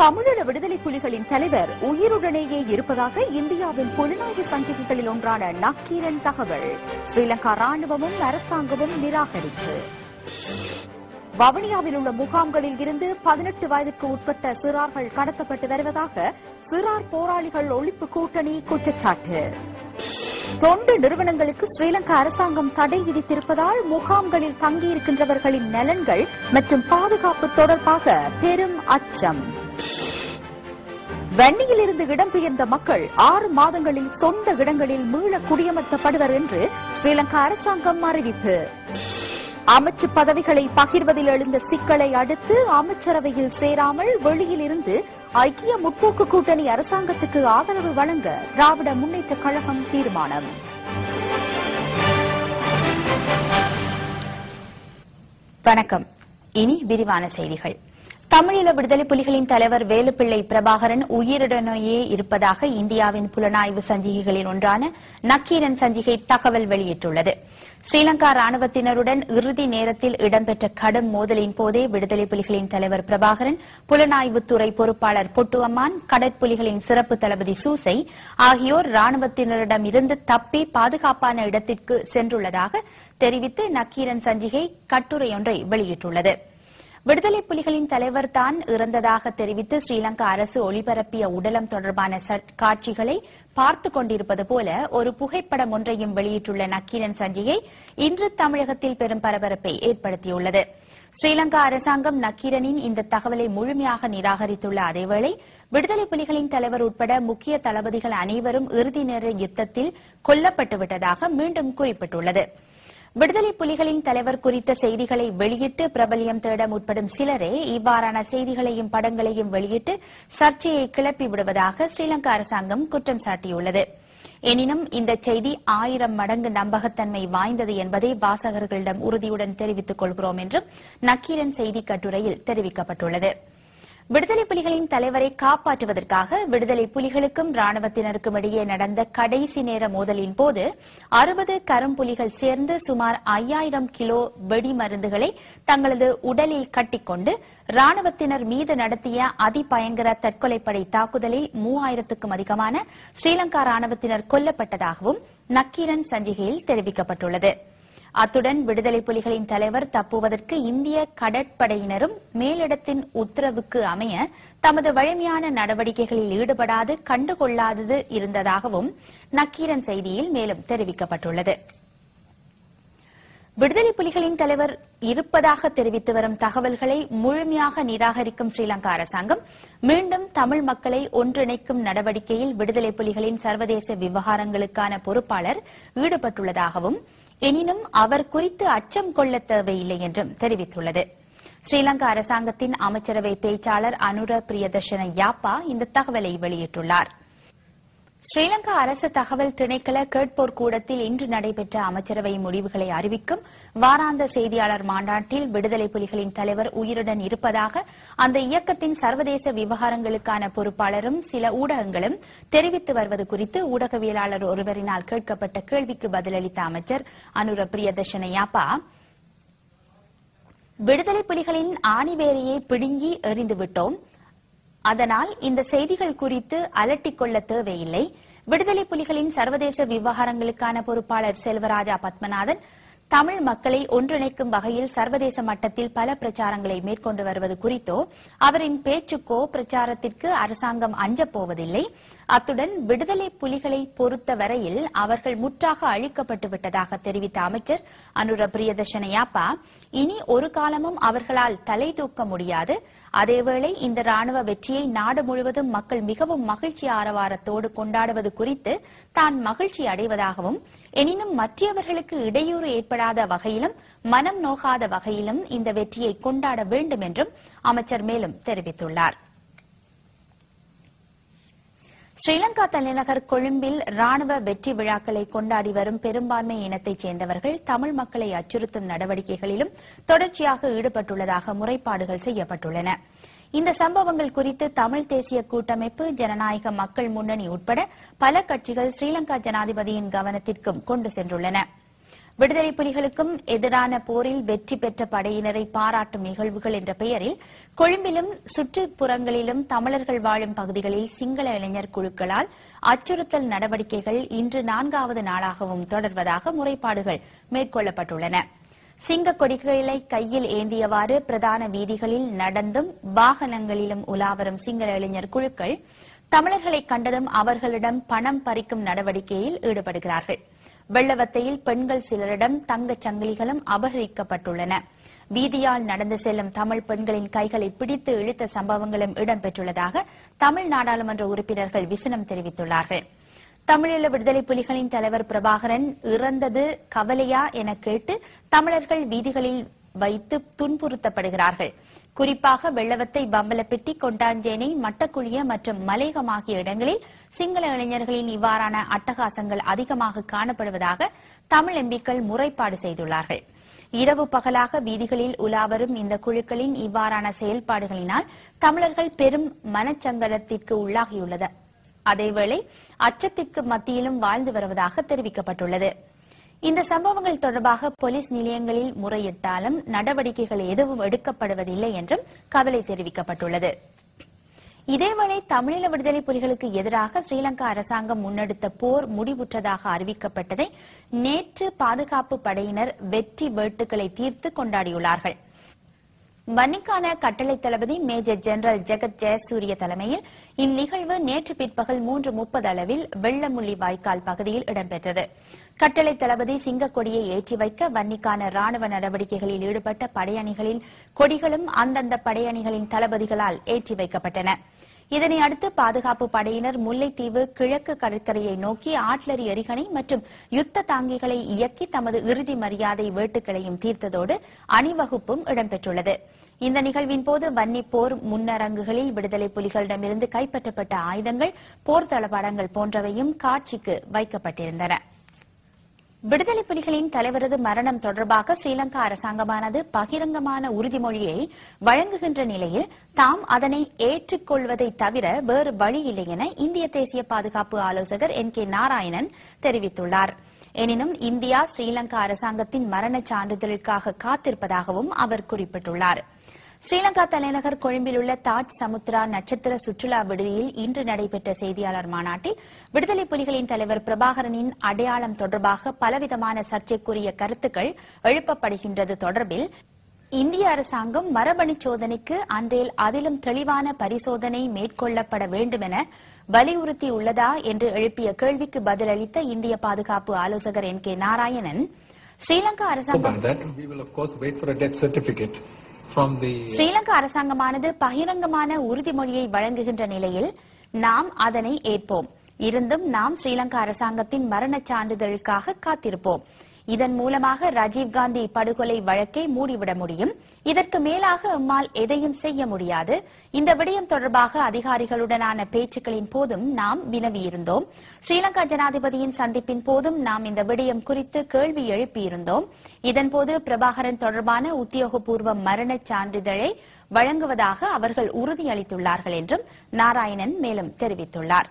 தமிழீழ விடுதலை புலிகளின் தலைவர் உயிருடனேயே இருப்பதாக இந்தியாவின் புலனாய்வு சஞ்சிகைகளில் ஒன்றான நக்கீரன் தகவல். ஸ்ரீலங்கா ராணுவமும் அரசாங்கமும் நிராகரிப்பு. வவுனியாவில் உள்ள முகாம்களில் இருந்து பதினெட்டு வயதுக்கு உட்பட்ட சிறார்கள் கடத்தப்பட்டு வருவதாக சிறார் போராளிகள் ஒழிப்பு கூட்டணி குற்றச்சாட்டு. தொண்டு நிறுவனங்களுக்கு ஸ்ரீலங்கா அரசாங்கம் தடை விதித்திருப்பதால் முகாம்களில் தங்கியிருக்கின்றவர்களின் நலன்கள் மற்றும் பாதுகாப்பு தொடர்பாக பெரும் அச்சம். வன்னியிலிருந்து இடம்பெயர்ந்த மக்கள் ஆறு மாதங்களில் சொந்த இடங்களில் மீள குடியமர்த்தப்படுவர் என்று ஸ்ரீலங்கா அரசாங்கம் அறிவிப்பு. அமைச்சு பதவிகளை பகிர்வதில் எழுந்த சிக்கலை அடுத்து அமைச்சரவையில் சேராமல் வெளியில் இருந்து ஐக்கிய முற்போக்கு கூட்டணி அரசாங்கத்துக்கு ஆதரவு வழங்க திராவிட முன்னேற்றக் கழகம் தீர்மானம். வணக்கம். இனி விரிவான செய்திகள். தமிழீழ விடுதலை புலிகளின் தலைவர் வேலுப்பிள்ளை பிரபாகரன் உயிருடனேயே இருப்பதாக இந்தியாவின் புலனாய்வு சஞ்சிகைகளில் ஒன்றான நக்கீரன் சஞ்சிகை தகவல் வெளியிட்டுள்ளது. ஸ்ரீலங்கா ராணுவத்தினருடன் இறுதி நேரத்தில் இடம்பெற்ற கடும் மோதலின் போதே விடுதலை புலிகளின் தலைவர் பிரபாகரன் புலனாய்வுத்துறை பொறுப்பாளர் பொட்டுஅம்மான் கடற்புலிகளின் சிறப்பு தளபதி சூசை ஆகியோர் ராணுவத்தினரிடமிருந்து தப்பி பாதுகாப்பான இடத்திற்கு சென்றுள்ளதாக தெரிவித்து நக்கீரன் சஞ்சிகை கட்டுரையொன்றை வெளியிட்டுள்ளது. விடுதலை புலிகளின் தலைவர் தான் இறந்ததாக தெரிவித்து ஸ்ரீலங்கா அரசு ஒளிபரப்பிய உடலம் தொடர்பான காட்சிகளை பார்த்துக் கொண்டிருப்பது போல ஒரு புகைப்படம் ஒன்றையும் வெளியிட்டுள்ள நக்கீரன் சஞ்சிகை இன்று தமிழகத்தில் பெரும் பரபரப்பை ஏற்படுத்தியுள்ளது. ஸ்ரீலங்கா அரசாங்கம் நக்கீரனின் இந்த தகவலை முழுமையாக நிராகரித்துள்ள அதேவேளை விடுதலை புலிகளின் தலைவர் உட்பட முக்கிய தளபதிகள் அனைவரும் இறுதி நேர யுத்தத்தில் கொல்லப்பட்டுவிட்டதாக மீண்டும் குறிப்பிட்டுள்ளது. விடுதலை புலிகளின் தலைவர் குறித்த செய்திகளை வெளியிட்டு பிரபல்யம் தேட முற்படும் சிலரே இவ்வாறான செய்திகளையும் படங்களையும் வெளியிட்டு சர்ச்சையை கிளப்பி விடுவதாக ஸ்ரீலங்கா அரசாங்கம் குற்றம் சாட்டியுள்ளது. எனினும் இந்த செய்தி ஆயிரம் மடங்கு நம்பகத்தன்மை வாய்ந்தது என்பதை வாசகர்களிடம் உறுதியுடன் தெரிவித்துக் கொள்கிறோம் என்றும் நக்கீரன் செய்தி கட்டுரையில் தெரிவிக்கப்பட்டுள்ளது. விடுதலை புலிகளின் தலைவரை காப்பாற்றுவதற்காக விடுதலை புலிகளுக்கும் ராணுவத்தினருக்கும் இடையே நடந்த கடைசி நேர மோதலின் போது அறுபது கரும்புலிகள் சேர்ந்து சுமார் ஐயாயிரம் கிலோ வெடிமருந்துகளை தங்களது உடலில் கட்டிக்கொண்டு ராணுவத்தினர் மீது நடத்திய அதிபயங்கர தற்கொலைப்படை தாக்குதலில் மூவாயிரத்துக்கும் அதிகமான ஸ்ரீலங்கா ராணுவத்தினர் கொல்லப்பட்டதாகவும் நக்கீரன் சஞ்சிகையில் தெரிவிக்கப்பட்டுள்ளது. அத்துடன் விடுதலை புலிகளின் தலைவர் தப்புவதற்கு இந்திய கடற்படையினரும் மேலிடத்தின் உத்தரவுக்கு அமைய தமது வலிமையான நடவடிக்கைகளில் ஈடுபடாது கண்டுகொள்ளாதது இருந்ததாகவும் நக்கீரன் செய்தியில் மேலும் தெரிவிக்கப்பட்டுள்ளது. விடுதலை புலிகளின் தலைவர் இருப்பதாக தெரிவித்து வரும் தகவல்களை முழுமையாக நிராகரிக்கும் ஸ்ரீலங்கா அரசாங்கம் மீண்டும் தமிழ் மக்களை ஒன்றிணைக்கும் நடவடிக்கையில் விடுதலை புலிகளின் சர்வதேச விவகாரங்களுக்கான பொறுப்பாளர் ஈடுபட்டுள்ளதாகவும் எனினும் அவர் குறித்து அச்சம் கொள்ள தேவையில்லை என்றும் தெரிவித்துள்ளது. ஸ்ரீலங்கா அரசாங்கத்தின் அமைச்சரவை பேச்சாளர் அனுர பிரியதர்ஷன யாப்பா இந்த தகவலை வெளியிட்டுள்ளார். ஸ்ரீலங்கா அரசு தகவல் திணைக்கள கேட்போர் கூடத்தில் இன்று நடைபெற்ற அமைச்சரவை முடிவுகளை அறிவிக்கும் வாராந்த செய்தியாளர் மாநாட்டில் விடுதலை புலிகளின் தலைவர் உயிருடன் இருப்பதாக அந்த இயக்கத்தின் சர்வதேச விவகாரங்களுக்கான பொறுப்பாளரும் சில ஊடகங்களும் தெரிவித்து வருவது குறித்து ஊடகவியலாளர் ஒருவரினால் கேட்கப்பட்ட கேள்விக்கு பதிலளித்த அமைச்சர் அனுர பிரியதர்ஷனையாப்பா விடுதலை புலிகளின் ஆணிவேரையை பிடுங்கி எறிந்துவிட்டோம். அதனால் இந்த செய்திகள் குறித்து அலட்டிக் கொள்ள தேவையில்லை. விடுதலை புலிகளின் சர்வதேச விவகாரங்களுக்கான பொறுப்பாளர் செல்வராஜா பத்மநாதன் தமிழ் மக்களை ஒன்றிணைக்கும் வகையில் சர்வதேச மட்டத்தில் பல பிரச்சாரங்களை மேற்கொண்டு வருவது குறித்தோ அவரின் பேச்சுக்கோ பிரச்சாரத்திற்கு அரசாங்கம் அஞ்சப்போவதில்லை அத்துடன் விடுதலை புலிகளை பொறுத்த வரையில் அவர்கள் முற்றாக அழிக்கப்பட்டு விட்டதாக தெரிவித்த அமைச்சர் அனுர பிரியதர்ஷன யாப்பா இனி ஒரு காலமும் அவர்களால் தலை தூக்க முடியாது. அதேவேளை இந்த ராணுவ வெற்றியை நாடு முழுவதும் மக்கள் மிகவும் மகிழ்ச்சி ஆரவாரத்தோடு கொண்டாடுவது குறித்து தான் மகிழ்ச்சி அடைவதாகவும் எனினும் மற்றவர்களுக்கு இடையூறு ஏற்படாத வகையிலும் மனம் நோகாத வகையிலும் இந்த வெற்றியை கொண்டாட வேண்டும் என்றும் அமைச்சர் மேலும் தெரிவித்துள்ளார். ஸ்ரீலங்கா தலைநகர் கொழும்பில் ராணுவ வெற்றி விழாக்களை கொண்டாடி வரும் பெரும்பான்மை இனத்தைச் சேர்ந்தவர்கள் தமிழ் மக்களை அச்சுறுத்தும் நடவடிக்கைகளிலும் தொடர்ச்சியாக ஈடுபட்டுள்ளதாக முறைப்பாடுகள் செய்யப்பட்டுள்ளன. இந்த சம்பவங்கள் குறித்து தமிழ் தேசிய கூட்டமைப்பு ஜனநாயக மக்கள் முன்னணி உட்பட பல கட்சிகள் ஸ்ரீலங்கா ஜனாதிபதியின் கவனத்திற்கும் கொண்டு சென்றுள்ளன. விடுதலை புலிகளுக்கும் எதிரான போரில் வெற்றி பெற்ற படையினரை பாராட்டும் நிகழ்வுகள் என்ற பெயரில் கொழும்பிலும் சுற்றுப்புறங்களிலும் தமிழர்கள் வாழும் பகுதிகளில் சிங்கள இளைஞர் குழுக்களால் அச்சுறுத்தல் நடவடிக்கைகள் இன்று நான்காவது நாளாகவும் தொடர்வதாக முறைப்பாடுகள் மேற்கொள்ளப்பட்டுள்ளன. சிங்க கொடிகளை கையில் ஏந்தியவாறு பிரதான வீதிகளில் நடந்தும் வாகனங்களிலும் உலாவரும் சிங்கள இளைஞர் குழுக்கள் தமிழர்களை கண்டதும் அவர்களிடம் பணம் பறிக்கும் நடவடிக்கையில் ஈடுபடுகிறார்கள். வெள்ளவத்தையில் பெண்கள் சிலரிடம் தங்கச் சங்கிலிகளும் அபகரிக்கப்பட்டுள்ளன. வீதியால் நடந்து செல்லும் தமிழ் பெண்களின் கைகளை பிடித்து இழுத்த சம்பவங்களும் இடம்பெற்றுள்ளதாக தமிழ் நாடாளுமன்ற உறுப்பினர்கள் விசனம் தெரிவித்துள்ளார்கள். தமிழீழ விடுதலை புலிகளின் தலைவர் பிரபாகரன் இறந்தது கவலையா என கேட்டு தமிழர்கள் வீதிகளில் வைத்து துன்புறுத்தப்படுகிறார்கள். குறிப்பாக வெள்ளவத்தை பம்பலப்பிட்டி கொண்டாஞ்சேனை மட்டக்குழிய மற்றும் மலேகம் ஆகிய இடங்களில் சிங்கள இளைஞர்களின் இவ்வாறான அட்டகாசங்கள் அதிகமாக காணப்படுவதாக தமிழ் எம்பிக்கள் முறைப்பாடு செய்துள்ளார்கள். இரவு பகலாக வீதிகளில் உலாவரும் இந்த குழுக்களின் இவ்வாறான செயல்பாடுகளினால் தமிழர்கள் பெரும் மனச்சங்கடத்திற்கு உள்ளாகியுள்ளது. அதேவேளை அச்சத்திற்கு மத்தியிலும் வாழ்ந்து வருவதாக தெரிவிக்கப்பட்டுள்ளது. இந்த சம்பவங்கள் தொடர்பாக போலீஸ் நிலையங்களில் முறையிட்டாலும் நடவடிக்கைகள் எதுவும் எடுக்கப்படுவதில்லை என்றும் கவலை தெரிவிக்கப்பட்டுள்ளது. இதேவேளை தமிழீழ விடுதலை புலிகளுக்கு எதிராக ஸ்ரீலங்கா அரசாங்கம் முன்னெடுத்த போர் முடிவுற்றதாக அறிவிக்கப்பட்டதை நேற்று பாதுகாப்பு படையினர் வெற்றி வேட்டுகளை தீர்த்து கொண்டாடியுள்ளார்கள். வன்னிக்கான கட்டளை தளபதி மேஜர் ஜெனரல் ஜெகத் ஜெயசூரிய தலைமையில் இந்நிகழ்வு நேற்று பிற்பகல் மூன்று முப்பது அளவில் வெள்ளமுள்ளி வாய்க்கால் பகுதியில் இடம்பெற்றது. கட்டளை தளபதி சிங்கக்கொடியை ஏற்றி வைக்க வன்னிக்கான ராணுவ நடவடிக்கைகளில் ஈடுபட்ட படையணிகளின் கொடிகளும் அந்தந்த படையணிகளின் தளபதிகளால் ஏற்றி வைக்கப்பட்டன. இதனை அடுத்து பாதுகாப்பு படையினர் முல்லைத்தீவு கிழக்கு கடற்கரையை நோக்கி ஆட்லரி எரிகணை மற்றும் யுத்த தாங்கிகளை இயக்கி தமது இறுதி மரியாதை வேட்டுக்களையும் தீர்த்ததோடு அணிவகுப்பும் இடம்பெற்றுள்ளது. இந்த நிகழ்வின் போது வன்னி போர் முன்னரங்குகளில் விடுதலை புலிகளிடமிருந்து கைப்பற்றப்பட்ட ஆயுதங்கள் போர் தளபாடங்கள் போன்றவையும் காட்சிக்கு வைக்கப்பட்டிருந்தன. விடுதலை புலிகளின் தலைவரது மரணம் தொடர்பாக ஸ்ரீலங்கா அரசாங்கமானது பகிரங்கமான உறுதிமொழியை வழங்குகின்ற நிலையில் தாம் அதனை ஏற்றுக்கொள்வதை தவிர வேறு வழியில்லை என இந்திய தேசிய பாதுகாப்பு ஆலோசகர் என் கே நாராயணன் தெரிவித்துள்ளார். எனினும் இந்தியா ஸ்ரீலங்கா அரசாங்கத்தின் மரணச் சான்றிதழுக்காக காத்திருப்பதாகவும் அவர் குறிப்பிட்டுள்ளார். ஸ்ரீலங்கா தலைநகர் கொழும்பில் உள்ள தாஜ் சமுத்ரா நட்சத்திர சுற்றுலா விடுதியில் இன்று நடைபெற்ற செய்தியாளர் மாநாட்டில் விடுதலை புலிகளின் தலைவர் பிரபாகரனின் அடையாளம் தொடர்பாக பலவிதமான சர்ச்சைக்குரிய கருத்துக்கள் எழுப்பப்படுகின்றது தொடர்பில் இந்திய அரசாங்கம் மரபணு சோதனைக்கு அன்றில் அதிலும் தெளிவான பரிசோதனை மேற்கொள்ளப்பட வேண்டும் என வலியுறுத்தியுள்ளதா என்று எழுப்பிய கேள்விக்கு பதிலளித்த இந்திய பாதுகாப்பு ஆலோசகர் என் கே நாராயணன் ஸ்ரீலங்கா அரசாங்கம் Uh, ஸ்ரீலங்கா அரசாங்கமானது பகிரங்கமான உறுதிமொழியை வழங்குகின்ற நிலையில் நாம் அதனை ஏற்போம். இருந்தும் நாம் ஸ்ரீலங்கா அரசாங்கத்தின் மரண சான்றிதழுக்காக காத்திருப்போம். இதன் மூலமாக ராஜீவ்காந்தி படுகொலை வழக்கை மூடிவிட முடியும். இதற்கு மேலாக அம்மால் எதையும் செய்ய முடியாது. இந்த விடயம் தொடர்பாக அதிகாரிகளுடனான பேச்சுக்களின் போதும் நாம் வினவியிருந்தோம். ஸ்ரீலங்கா ஜனாதிபதியின் சந்திப்பின் போதும் நாம் இந்த விடயம் குறித்து கேள்வி எழுப்பியிருந்தோம். இதன்போது பிரபாகரன் தொடர்பான உத்தியோகபூர்வ மரணச் சான்றிதழை வழங்குவதாக அவர்கள் உறுதியளித்துள்ளார்கள் என்றும் நாராயணன் மேலும் தெரிவித்துள்ளார்.